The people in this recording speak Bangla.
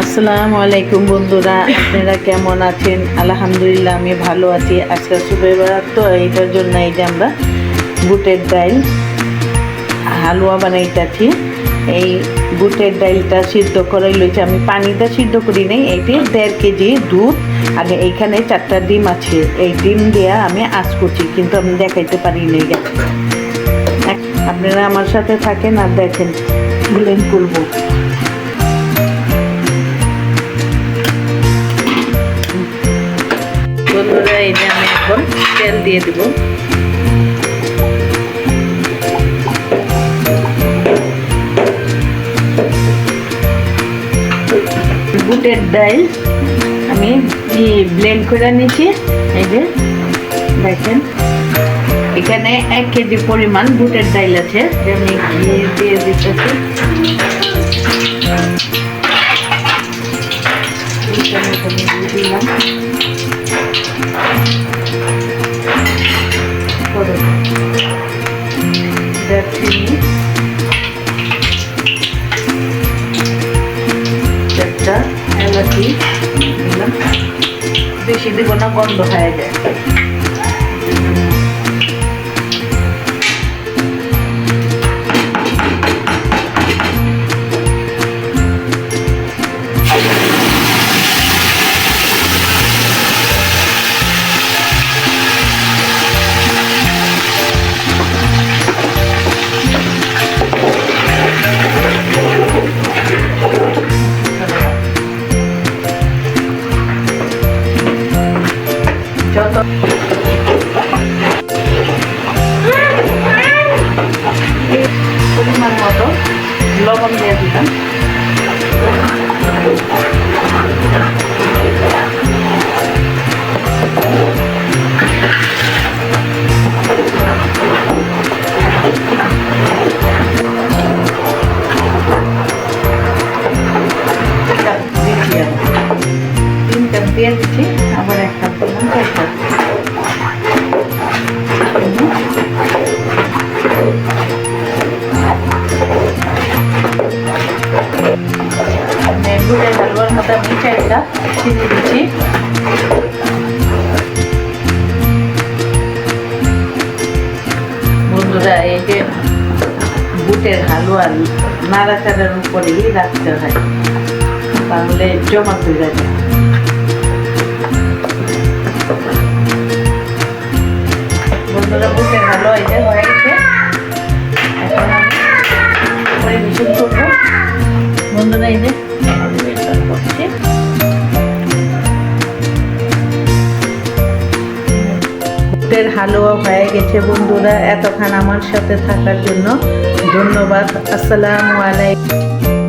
আসসালামু আলাইকুম বন্ধুরা, আপনারা কেমন আছেন? আলহামদুলিল্লাহ, আমি ভালো আছি। আজকে সুবে বেড়াত তো এইটার জন্য এই যে আমরা বুটের ডাইল, হালুয়া বানাইতেছি। এই বুটের ডাইলটা সিদ্ধ করে লইছি। আমি পানিটা সিদ্ধ করি নাই এটি দেড় কেজি দুধ আগে এইখানে চারটা ডিম আছে। এই ডিম দিয়ে আমি আঁচ করছি, কিন্তু আমি দেখাইতে পারি নাই। আপনারা আমার সাথে থাকেন আর দেখেন ব্লেন্ড করব। বন্ধুরা যে আমি এখন তেল দিয়ে দিব। বুটের ডাইল আমি ব্লেন্ড করে নিয়েছি। এই যে, দেখেন। এখানে এক কেজি পরিমাণ বুটের ডাইল আছে। আমি ঘি দিয়ে দিতেছি। দিলাম। দারচিনি চারটা এলাচি দিলাম বেশি দেবো না গন্ধ হয়ে যায়। যত পরিমাণ মতো লবণ দিয়ে দিলাম তিন কাপ দিয়ে দিচ্ছি, আবার এক কাপ দিলাম চার কাপ গুড়ের হালুয়ার মতো আমি চার কাপ চিনি দিচ্ছি। বন্ধুরা, এই যে নাড়াচাড়ার উপরেই রাখতে হয়, তাহলে জমা হয়ে যাবে। বন্ধুরা হালুয়া হয়ে গেছে বন্ধুরা। এতক্ষণ আমার সাথে থাকার জন্য ধন্যবাদ। আসসালামু আলাইকুম।